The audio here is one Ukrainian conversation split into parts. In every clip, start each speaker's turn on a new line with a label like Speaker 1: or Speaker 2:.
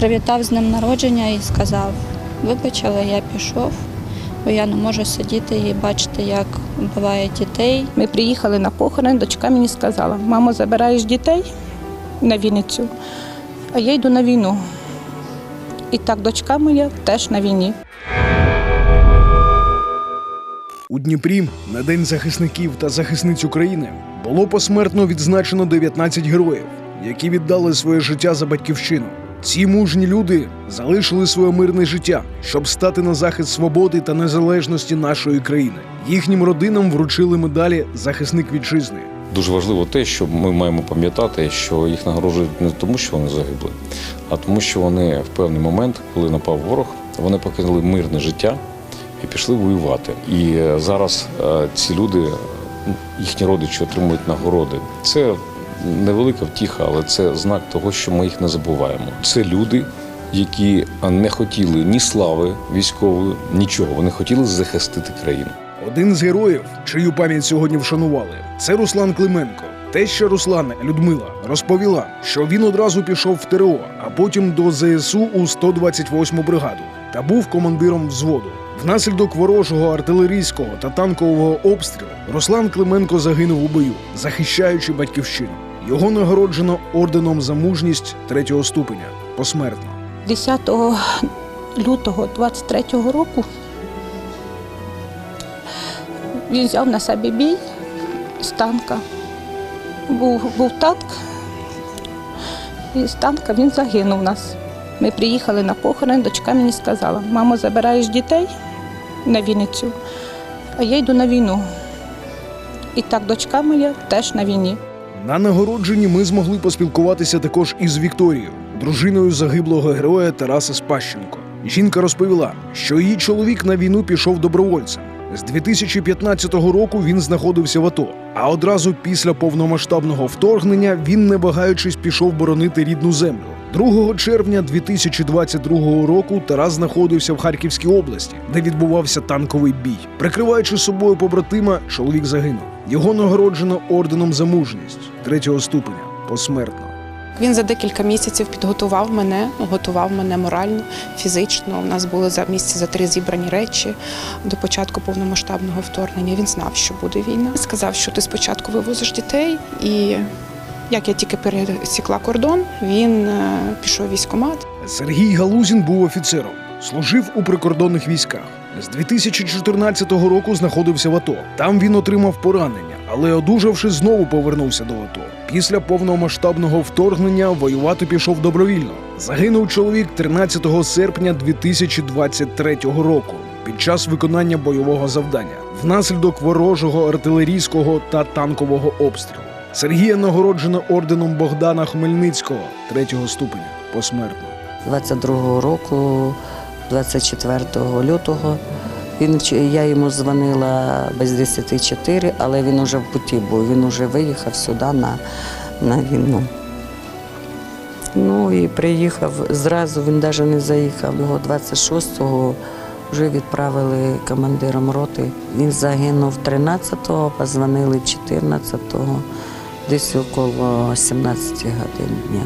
Speaker 1: привітав з днем народження і сказав, вибач, але я пішов, бо я не можу сидіти і бачити, як вбивають дітей.
Speaker 2: Ми приїхали на похорон, дочка мені сказала, мамо, забираєш дітей на Вінницю, а я йду на війну. І так дочка моя теж на війні.
Speaker 3: У Дніпрі на День захисників та захисниць України було посмертно відзначено 19 героїв, які віддали своє життя за батьківщину. Ці мужні люди залишили своє мирне життя, щоб стати на захист свободи та незалежності нашої країни. Їхнім родинам вручили медалі Захисник вітчизни.
Speaker 4: Дуже важливо те, що ми маємо пам'ятати, що їх нагороджують не тому, що вони загибли, а тому, що вони в певний момент, коли напав ворог, вони покинули мирне життя і пішли воювати. І е, зараз е, ці люди, е, їхні родичі отримують нагороди. Це невелика втіха, але це знак того, що ми їх не забуваємо. Це люди, які не хотіли ні слави військової, нічого. Вони хотіли захистити країну.
Speaker 3: Один з героїв, чию пам'ять сьогодні вшанували, це Руслан Клименко. Теща Руслана Людмила розповіла, що він одразу пішов в ТРО, а потім до ЗСУ у 128-му бригаду та був командиром взводу. Внаслідок ворожого артилерійського та танкового обстрілу Руслан Клименко загинув у бою, захищаючи батьківщину. Його нагороджено орденом за мужність третього ступеня посмертно.
Speaker 2: 10 лютого 23-го року він взяв на себе бій з танка. Був, був танк, і з танка він загинув нас. Ми приїхали на похорон, дочка мені сказала, мамо, забираєш дітей на Вінницю, а я йду на війну. І так дочка моя теж на війні.
Speaker 3: На нагородженні ми змогли поспілкуватися також із Вікторією, дружиною загиблого героя Тараса Спащенко. Жінка розповіла, що її чоловік на війну пішов добровольцем. З 2015 року він знаходився в АТО, а одразу після повномасштабного вторгнення він, не вагаючись, пішов боронити рідну землю. 2 червня 2022 року Тарас знаходився в Харківській області, де відбувався танковий бій. Прикриваючи собою побратима, чоловік загинув. Його нагороджено орденом за мужність третього ступеня посмертно.
Speaker 5: Він за декілька місяців підготував мене, готував мене морально, фізично. У нас були за місяці за три зібрані речі до початку повномасштабного вторгнення. Він знав, що буде війна. Сказав, що ти спочатку вивозиш дітей, і як я тільки пересікла кордон, він е, пішов військкомат.
Speaker 3: Сергій Галузін був офіцером, служив у прикордонних військах. З 2014 року знаходився в АТО. Там він отримав поранення, але одужавши, знову повернувся до АТО. Після повномасштабного вторгнення воювати пішов добровільно. Загинув чоловік 13 серпня 2023 року під час виконання бойового завдання внаслідок ворожого артилерійського та танкового обстрілу. Сергія нагороджено орденом Богдана Хмельницького третього ступеня посмертно.
Speaker 6: 22-го року, 24 лютого. Він, я йому дзвонила без 10 4, але він уже в путі був, він вже виїхав сюди на, на війну. Ну і приїхав зразу, він навіть не заїхав. Його 26-го вже відправили командиром роти. Він загинув 13-го, позвонили 14-го, десь около 17 годин дня.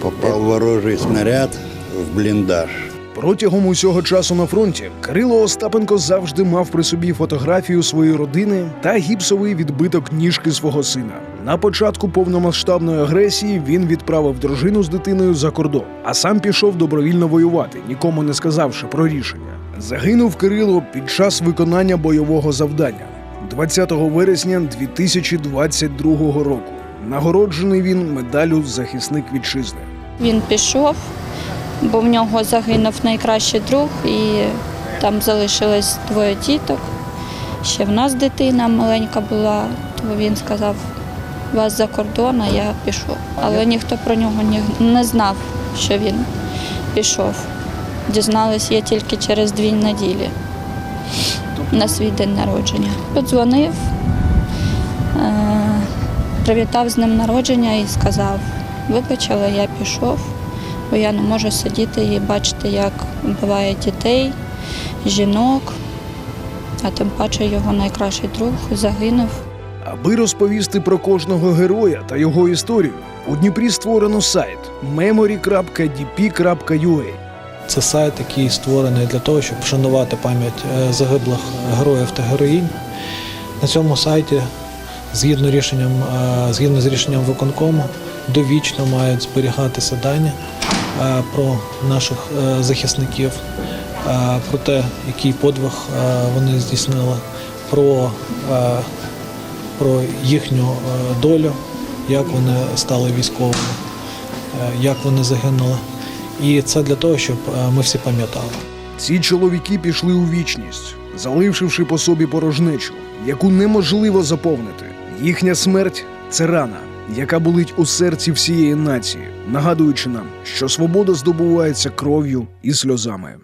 Speaker 7: Попав ворожий снаряд в бліндаж.
Speaker 3: Протягом усього часу на фронті Кирило Остапенко завжди мав при собі фотографію своєї родини та гіпсовий відбиток ніжки свого сина. На початку повномасштабної агресії він відправив дружину з дитиною за кордон, а сам пішов добровільно воювати, нікому не сказавши про рішення. Загинув Кирило під час виконання бойового завдання 20 вересня 2022 року. Нагороджений він медаллю захисник вітчизни.
Speaker 1: Він пішов, бо в нього загинув найкращий друг, і там залишилось двоє діток. Ще в нас дитина маленька була, то він сказав, вас за кордон, а я пішов. Але ніхто про нього не знав, що він пішов. Дізналась я тільки через дві неділі на свій день народження. Подзвонив, е, привітав з ним народження і сказав, вибач, але я пішов, бо я не можу сидіти і бачити, як вбивають дітей, жінок, а тим паче його найкращий друг загинув.
Speaker 3: Аби розповісти про кожного героя та його історію, У Дніпрі створено сайт memory.dp.ua.
Speaker 8: Це сайт, який створений для того, щоб вшанувати пам'ять е, загиблих героїв та героїнь. На цьому сайті, згідно, рішенням, е, згідно з рішенням виконкому, довічно мають зберігатися дані про наших е, захисників, е, про те, який подвиг е, вони здійснили, про, е, про їхню е, долю, як вони стали військовими, е, як вони загинули. І це для того, щоб е, ми всі пам'ятали.
Speaker 3: Ці чоловіки пішли у вічність, залишивши по собі порожнечу, яку неможливо заповнити. Їхня смерть це рана, яка болить у серці всієї нації, нагадуючи нам, що свобода здобувається кров'ю і сльозами.